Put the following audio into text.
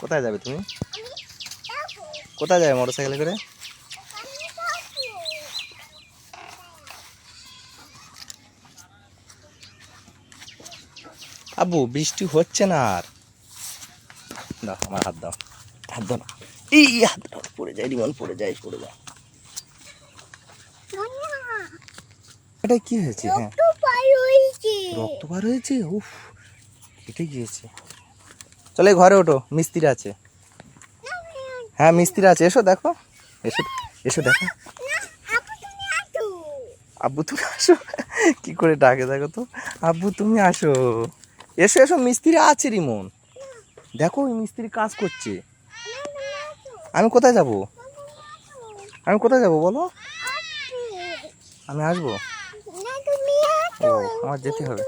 কোথায় যাবে তুমি? কোথায় যাবে মোটরসাইকেলে করে? আবু বৃষ্টি হচ্ছে না আর। দাও, আমার হাত দাও। হাত দাও না। এই হাত দাও, পড়ে যায় রিমন পড়ে যায় পড়ে যায়। এটা কি হয়েছে? হ্যাঁ। রক্ত বার হয়েছে? উফ কেটে গিয়েছে। চলে ঘরে ওঠো মিস্ত্রি আছে। হ্যাঁ মিস্ত্রি আছে এসো দেখো। এসো এসো দেখো। আব্বু তুমি আসো। কি করে ডাকে দেখো তো? আব্বু তুমি আসো। এসো এসো মিস্ত্রি আছে রিমন। দেখো ওই মিস্ত্রি কাজ করছে। আমি কোথায় যাব? আমি কোথায় যাব বলো? আমি আসব? ও আমার যেতে হবে।